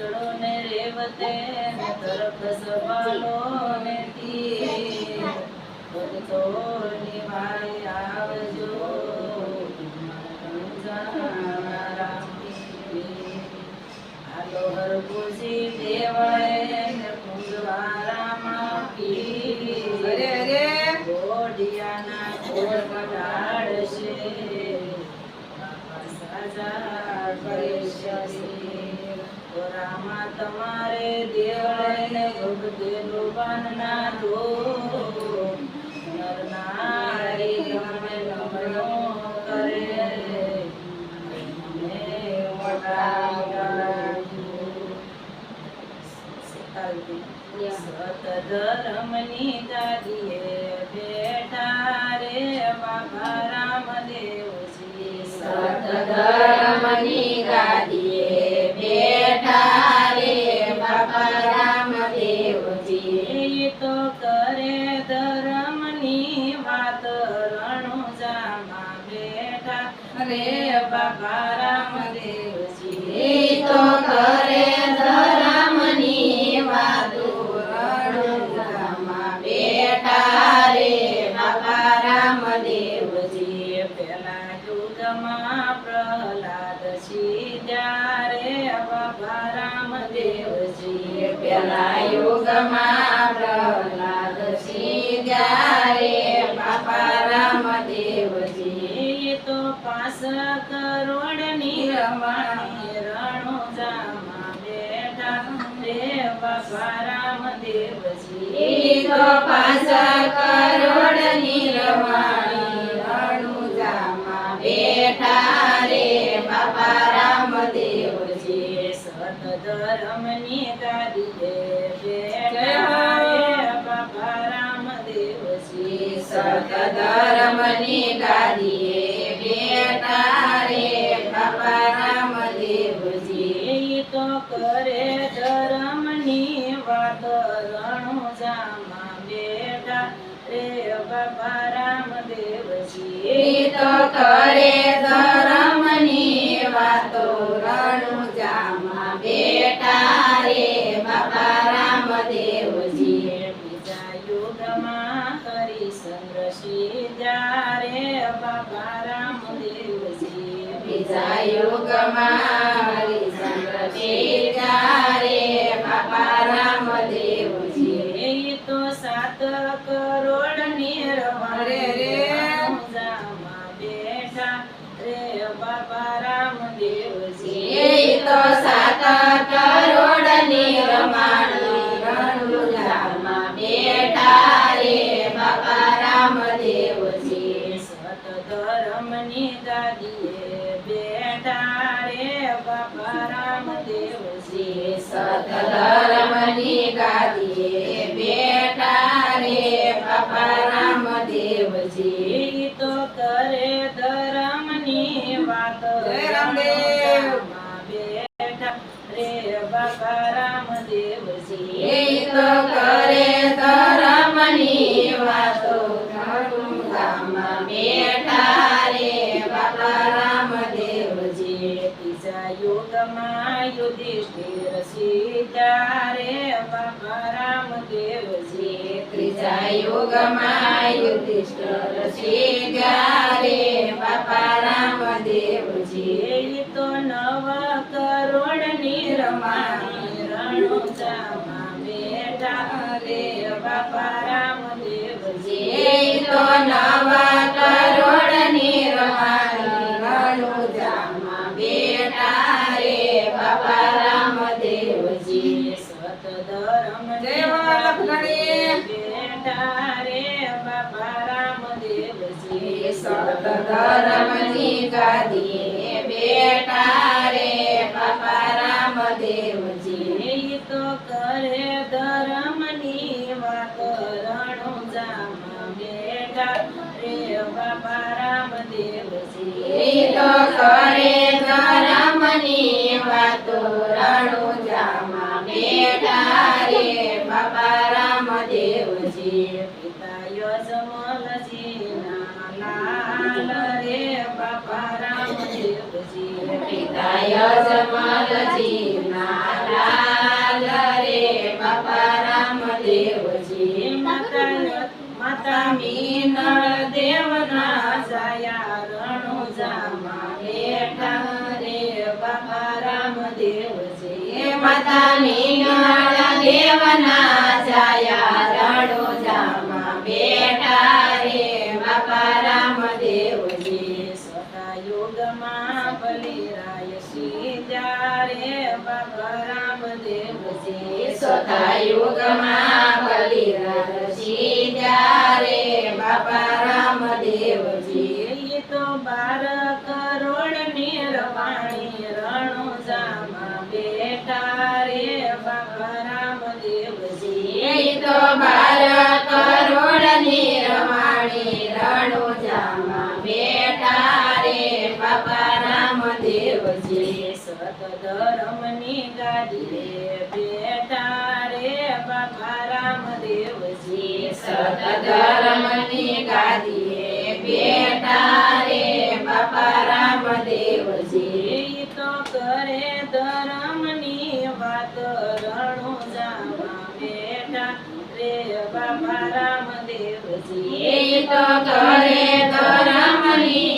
વાસળો ને રેવતે ને તરફ સવાલો ને તીર. ભગતો નિભાઈ આવજો આલો હરભુજી દેવળે ને કુંજવારામાં પીર અરે અરે. ગોડિયાના ગોળ કટાડશે બાપા સાજા કરશે તોરામાં તમારે દેવળે ભક્તિ રૂપાનના દો નરનારી ગમે ગમનો કરે. સતધર્મની ગાદીએ બેઠા રે બાબા રામદેવજી સતધર્મની ગાદીએ બેઠા રે પાસ કરોડની રવાણી રણુજામાં બેઠા. દેવ બાબા રામદેવજી. તો પાછા કરોડની રવાણી રણુજામાં બેઠા. રે બાપા રામદેવજી. સતધર્મની ગાદીએ બેઠા. રે બાબા રામદેવજી. સતધર્મની ગાદીએ બેઠા. રામદેવજી એ તો કરે, ધર્મની વાતો રણુજામાં બેઠા રે, બાપા રામદેવજી બીજા યુગમાં હરિચંદ્ર સીધા રે બાબા રામદેવજી બીજા યુગમાં હરિચંદ્ર સીધા રે બાપા રામદેવજી રામદેવજી એ તો કરે ધર્મની વાત રામદેવ. બેઠા રે એ રામદેવજી તો નવ કરોડ નિર્માણી રણુજામાં બેઠા રે બાપા રામદેવજી રામદેવજી સતધર્મની ગાદીએ બેઠા રે બાપા રામદેવજી તો કરે ધર્મની વાત રણુજામાં બેઠા રે બાબા રામદેવજી. તો કરે ધર્મની વાતો રણુજામાં બેઠા રે બાપા રામદેવજી પિતા યજમલજી ના લાલ રે બાપા રામદેવજી માતા મીનળ દેવના જાયા રણુજામાં બેઠા રે બાપા રામદેવજી માતા મીનળ દેવના જાયા રે બાપા રામદેવજી તો બાર કરોડ નિર્વાણી રણુજામાં બેઠા રે બાબા રામદેવજી તો ધર્મની ગાદીએ બેઠા રે બાપા રામદેવજી. તો કરે ધર્મની વાત રણો જાવા બેઠા રે બાપા રામદેવજી. તો કરે ધર્મની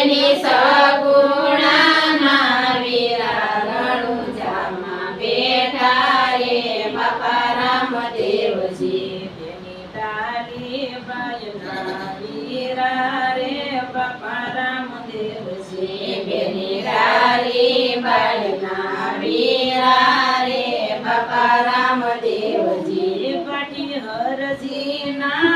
બેની સગુણાના વીરા રણુજામાં બેઠા રે બાપા રામદેવજી. બેની ડાલી બાયના વીરા રે બાપા રામદેવજી. બેની રારી બાળના વીરા રે બાપા રામદેવજી. પાટી હરજી ના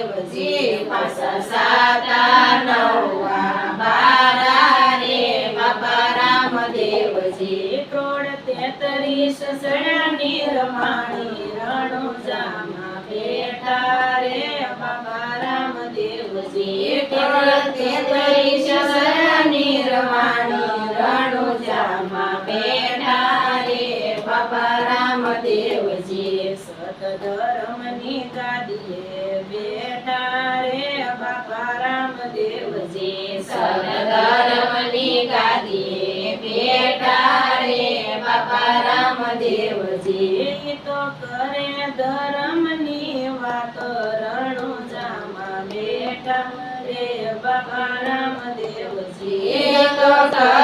રામદેવજી પાસા સાતા નવા બારા રે બાપા રામદેવજી કરોડ તેત્રીસ સડા નિર્માણી રણુજામાં બેઠા રે બાબા રામદેવજી કરોડ તેત્રીસ નિર્વાણી રણુજામાં બેઠા રે બાપા રામદેવજી સત ધર્મની એ તો